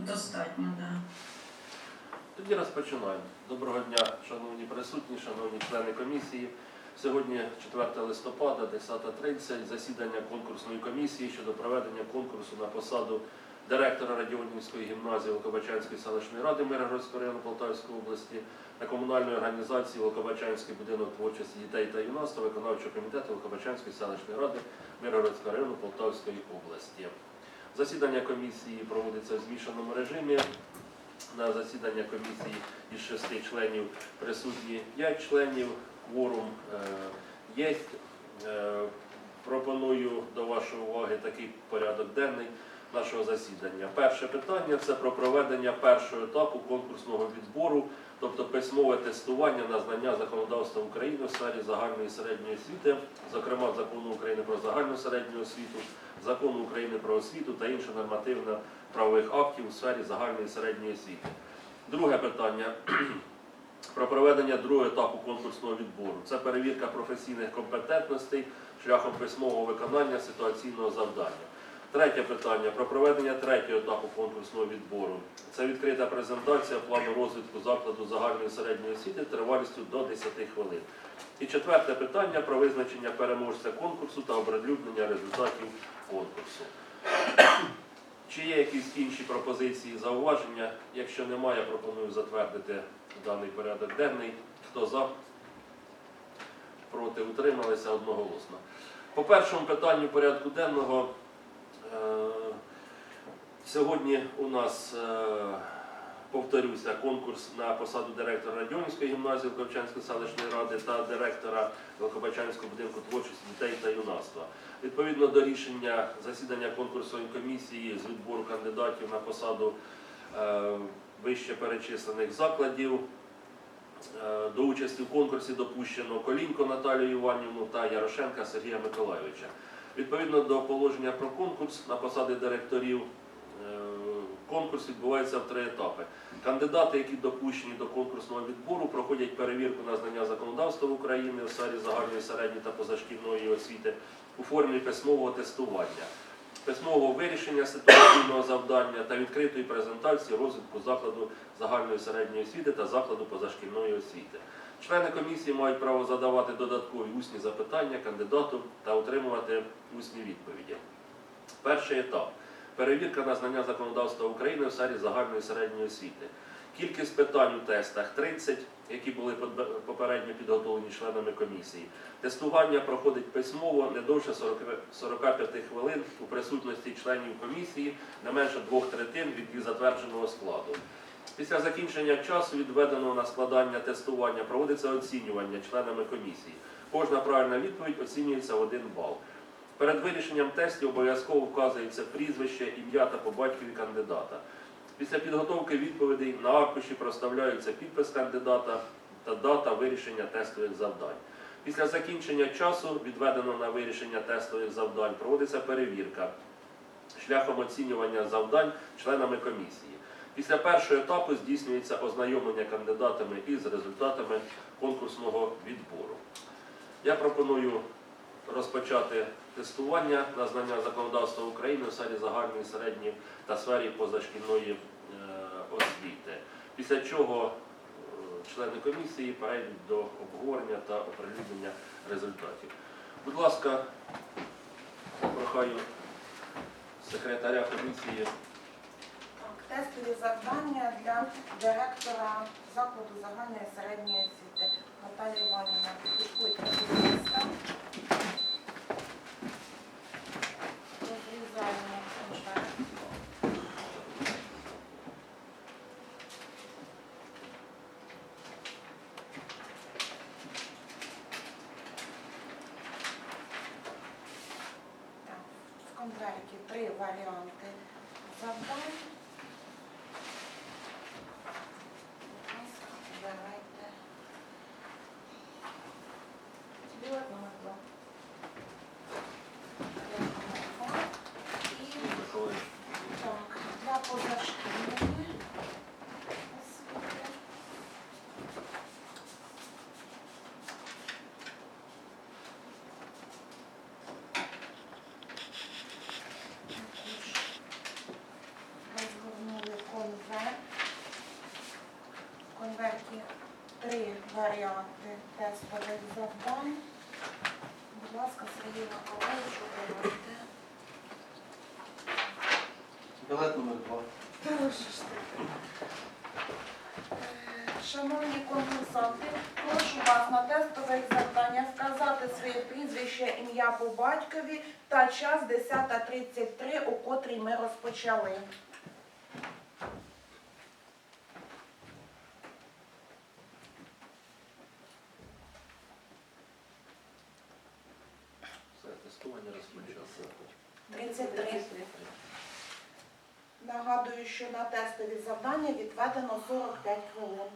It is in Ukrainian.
достатньо, да. Тоді розпочинаємо. Доброго дня, шановні присутні, шановні члени комісії. Сьогодні 4 листопада, 10.30, засідання конкурсної комісії щодо проведення конкурсу на посаду директора Радіонівської гімназії Волкобачанської селищної ради Миргородського району Полтавської області та комунальної організації Волкобачанський будинок творчості дітей та юнацтва виконавчого комітету Волкобачанської селищної ради Миргородського району Полтавської області. Засідання комісії проводиться в змішаному режимі. На засідання комісії із шести членів присутні 5 членів, кворум е, є. Е, пропоную до вашої уваги такий порядок денний нашого засідання. Перше питання це про проведення першого етапу конкурсного відбору, тобто письмове тестування на знання законодавства України в сфері загальної і середньої освіти, зокрема закону України про загальну середню освіту, закону України про освіту та інших нормативно-правових актів у сфері загальної і середньої освіти. Друге питання про проведення другого етапу конкурсного відбору. Це перевірка професійних компетентностей шляхом письмового виконання ситуаційного завдання. Третє питання про проведення третього етапу конкурсного відбору. Це відкрита презентація плану розвитку закладу загальної середньої освіти тривалістю до 10 хвилин. І четверте питання про визначення переможця конкурсу та оприлюднення результатів конкурсу. Чи є якісь інші пропозиції, зауваження? Якщо немає, пропоную затвердити даний порядок денний. Хто за? Проти утрималися одноголосно. По першому питанню порядку денного сьогодні у нас, е, повторюся, конкурс на посаду директора Радіонівської гімназії Великобачанської селищної ради та директора Великобачанського будинку творчості дітей та юнацтва. Відповідно до рішення засідання конкурсної комісії з відбору кандидатів на посаду е, вище перечислених закладів. Е, До участі в конкурсі допущено Колінко Наталію Іванівну та Ярошенка Сергія Миколайовича. Відповідно до положення про конкурс на посади директорів, е, конкурс відбувається в три етапи. Кандидати, які допущені до конкурсного відбору, проходять перевірку на знання законодавства України у сфері загальної середньої та позашкільної освіти у формі письмового тестування, письмового вирішення ситуаційного завдання та відкритої презентації розвитку закладу загальної середньої освіти та закладу позашкільної освіти. Члени комісії мають право задавати додаткові усні запитання кандидату та отримувати усні відповіді. Перший етап перевірка на знання законодавства України в сфері загальної середньої освіти. Кількість питань у тестах 30, які були попередньо підготовлені членами комісії. Тестування проходить письмово не довше 40 45 хвилин у присутності членів комісії не менше двох третин від затвердженого складу. Після закінчення часу, відведеного на складання тестування, проводиться оцінювання членами комісії. Кожна правильна відповідь оцінюється в один бал. Перед вирішенням тестів обов'язково вказується прізвище, ім'я та по батькові кандидата. Після підготовки відповідей на аркуші проставляється підпис кандидата та дата вирішення тестових завдань. Після закінчення часу, відведеного на вирішення тестових завдань, проводиться перевірка шляхом оцінювання завдань членами комісії. Після першого етапу здійснюється ознайомлення кандидатами із результатами конкурсного відбору. Я пропоную розпочати тестування на знання законодавства України у сфері загальної середньої та сфері позашкільної е, освіти. Після чого е, члени комісії перейдуть до обговорення та оприлюднення результатів. Будь ласка, прохаю секретаря комісії. Тестові завдання для директора закладу загальної середньої освіти Наталія Іванівна. Підпишуйте будь ласка. В конверті три варіанти завдань. Будь ласка, обирайте. Білет номер два. Білет номер два. І Миколаївич. так, для позашкільної освіти. Також варіанти тестових завдань. Будь ласка, Сергій Миколаївич, обирайте. Білет номер два. Е, Шановні конкурсанти, прошу вас на тестових завдання вказати своє прізвище, ім'я по батькові та час 10.33, у котрій ми розпочали. 33. Нагадую, що на тестові завдання відведено 45 хвилин.